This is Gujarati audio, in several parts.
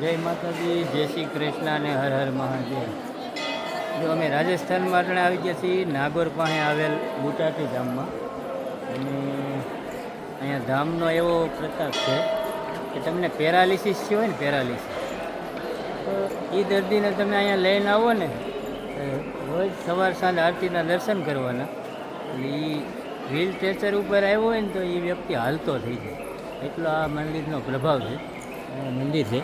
જય માતાજી, જય શ્રી કૃષ્ણ અને હર હર મહાદેવ. જો અમે રાજસ્થાનમાં આપણે આવી ગયા છીએ, નાગોર પાસે આવેલ બુટાટી ધામમાં. અને અહીંયા ધામનો એવો પ્રતાપ છે કે તમને પેરાલિસિસ થયો હોય ને પેરાલિસિસ. તો એ દર્દીને તમે અહીંયા લઈને આવો ને રોજ સવાર સાંજ આરતીના દર્શન કરવાના. એટલે એ વ્હીલ સ્ટ્રેચર ઉપર આવ્યો હોય ને તો એ વ્યક્તિ હાલતો થઈ જાય. એટલો આ મંદિરનો પ્રભાવ છે. મંદિર છે.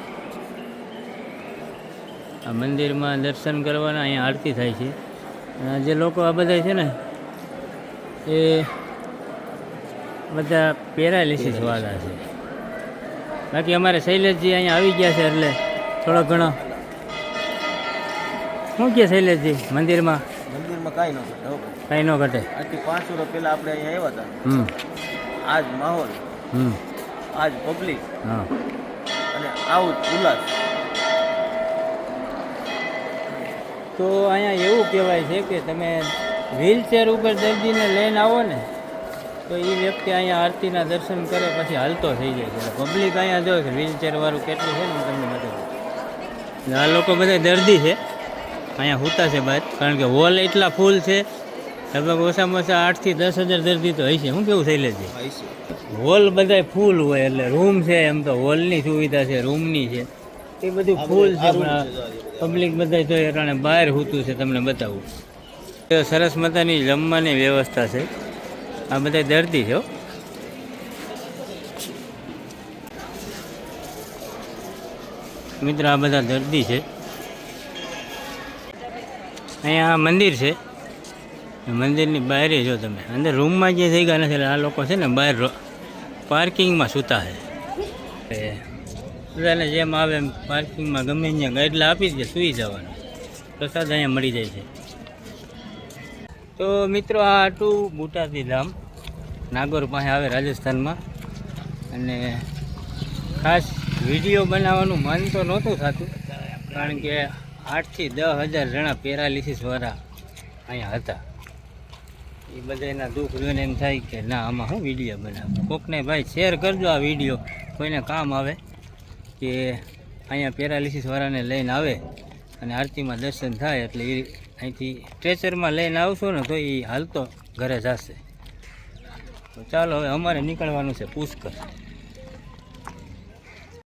આ મંદિરમાં દર્શન કરવાના અહીંયા આરતી થાય છે. અને જે લોકો આ બધા છે ને એ બધા પેરાલિસિસ વાળા છે બાકી અમારે શૈલેષજી અહીંયા આવી ગયા છે એટલે થોડો ઘણો. શું કે શૈલેષજી મંદિરમાં? મંદિરમાં કાંઈ ન ઘટે કાંઈ ન ઘટે. આજથી પાંચ વર્ષ પહેલાં આપણે અહીંયા આવ્યા હતા. આજ માહોલ આજ પબ્લિક અને આવું ઉલ્લાસ. તો અહીંયા એવું કહેવાય છે કે તમે વ્હીલચેર ઉપર દર્દીને લઈને આવો ને તો એ વ્યક્તિ અહીંયા આરતીના દર્શન કરે પછી હાલતો થઈ જાય છે. પબ્લિક અહીંયા જો વ્હીલચેરવાળું વ્હીલચેર કેટલું છે ને હું તમને બતાવું. આ લોકો બધા દર્દી છે. અહીંયા હોતા છે બાદ કારણ કે હોલ એટલા ફૂલ છે લગભગ ઓછામાં ઓછા આઠથી દસ હજાર દર્દી તો હશે. શું કેવું થઈ લેજે હોલ બધાય ફૂલ હોય એટલે રૂમ છે એમ તો હોલની સુવિધા છે રૂમની છે. એ બધું ફૂલ છે પબ્લિક બધા તો કારણે બહાર હોતું છે તમને બતાવું. સરસ મજાની જમવાની વ્યવસ્થા છે. આ બધા દર્દી છે મિત્ર આ બધા દર્દી છે. અહીંયા મંદિર છે. મંદિરની બહાર જો તમે. અંદર રૂમમાં જે થઈ ગયા નથી આ લોકો છે ને બહાર પાર્કિંગમાં સૂતા છે. એ બધાને જેમ આવે એમ પાર્કિંગમાં ગમે ત્યાં ગાઈડલા આપી દે સૂઈ જવાનું. પ્રસાદ અહીંયા મળી જાય છે. તો મિત્રો આ આટલું બુટાતી ધામ. નાગોર પાસે આવે રાજસ્થાનમાં. અને ખાસ વીડિયો બનાવવાનું મન તો નહોતું થતું, કારણ કે આઠથી દસ હજાર જણા પેરાલિસિસવાળા અહીંયા હતા. એ બધાના દુઃખ જોઈને એમ થાય કે ના, આમાં હું વીડિયો બનાવું? કોકને ભાઈ શેર કરજો આ વીડિયો, કોઈને કામ આવે. કે અહીંયા પેરાલિસિસવાળાને લઈને આવે અને આરતીમાં દર્શન થાય એટલે એ અહીંથી સ્ટ્રેચરમાં લઈને આવશો ને તો એ હાલતો ઘરે જશે. તો ચાલો હવે અમારે નીકળવાનું છે પુષ્કર